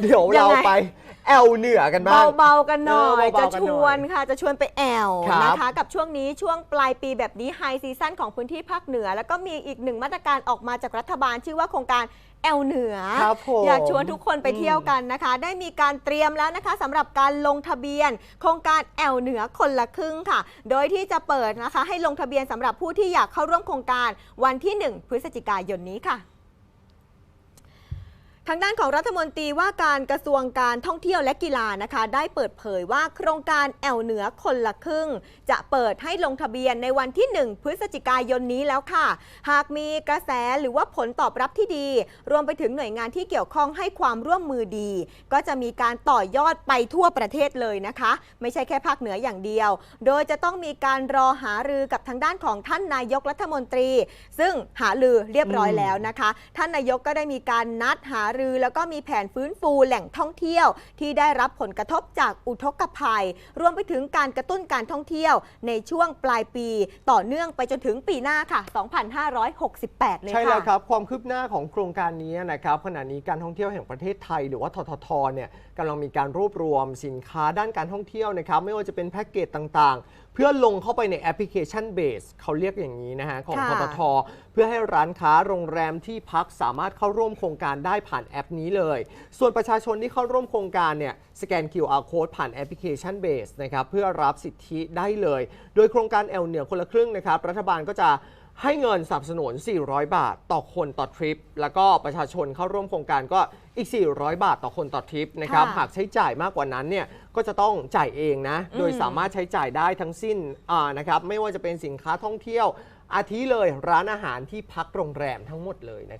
เดี๋ยวยัเรางไง ไปแอลเหนือกันบ้าง เบาๆกันหน่อย เออจะเบาๆกันชหน่อยวนค่ะ จะชวนไปแอวครับนะคะ กับช่วงนี้ช่วงปลายปีแบบนี้ไฮซีซั่นของพื้นที่ภาคเหนือ แล้วก็มีอีกหนึ่งมาตรการออกมาจากรัฐบาล ชื่อว่าโครงการแอลเหนือ ครับผมอยากชวนทุกคนไปเที่ยวกันนะคะ ได้มีการเตรียมแล้วนะคะสำหรับการลงทะเบียน โครงการแอลเหนือคนละครึ่งค่ะ โดยที่จะเปิดนะคะ ให้ลงทะเบียนสำหรับผู้ที่อยากเข้าร่วมโครงการวันที่ 1 พฤศจิกายนนี้ค่ะ ทางด้านของรัฐมนตรีว่าการกระทรวงการท่องเที่ยวและกีฬานะคะ ได้เปิดเผยว่าโครงการแอลเหนือคนละครึ่ง จะเปิดให้ลงทะเบียนในวันที่ 1 พฤศจิกายนนี้แล้วค่ะ หากมีกระแสหรือว่าผลตอบรับที่ดี รวมไปถึงหน่วยงานที่เกี่ยวข้องให้ความร่วมมือดี ก็จะมีการต่อยอดไปทั่วประเทศเลยนะคะ ไม่ใช่แค่ภาคเหนืออย่างเดียว โดยจะต้องมีการรอหารือกับทางด้านของท่านนายกรัฐมนตรี ซึ่งหารือเรียบร้อยแล้วนะคะ ท่านนายกก็ได้มีการนัดหารือ แล้วก็มีแผนฟื้นฟูแหล่งท่องเที่ยว ที่ได้รับผลกระทบจากอุทกภัย รวมไปถึงการกระตุ้นการท่องเที่ยวในช่วงปลายปี ต่อเนื่องไปจนถึงปีหน้าค่ะ 2568 เลยค่ะ ใช่แล้วครับ ความคืบหน้าของโครงการนี้นะครับขณะนี้การท่องเที่ยวแห่งประเทศไทย หรือว่าทททเนี่ยกำลังมีการรวบรวมสินค้าด้านการท่องเที่ยวนะครับไม่ว่าจะเป็นแพ็กเกจต่างๆ พื่อลงเข้าไปในแอปพลิเคชันเบสเขาเรียกอย่างนี้นะฮะ ของค่ะทททเพื่อให้ร้านค้าโรงแรมที่พักสามารถเข้าร่วมโครงการได้ผ่านแอปนี้เลย ส่วนประชาชนที่เข้าร่วมโครงการเนี่ยสแกน QR code ผ่านแอปพลิเคชันเบสนะครับเพื่อรับสิทธิได้เลย โดยโครงการแอลเหนือคนละครึ่งนะครับรัฐบาลก็จะ ให้เงินสนับสนุน 400 บาทต่อคนต่อทริป แล้วก็ประชาชนเข้าร่วมโครงการก็อีก 400 บาทต่อคนต่อทริปนะครับ ค่ะหากใช้จ่ายมากกว่านั้นเนี่ย ก็จะต้องจ่ายเองนะอืมโดยสามารถใช้จ่ายได้ทั้งสิ้นอ่านะครับ ไม่ว่าจะเป็นสินค้าท่องเที่ยว อาทิเลยร้านอาหารที่พักโรงแรมทั้งหมดเลยนะครับ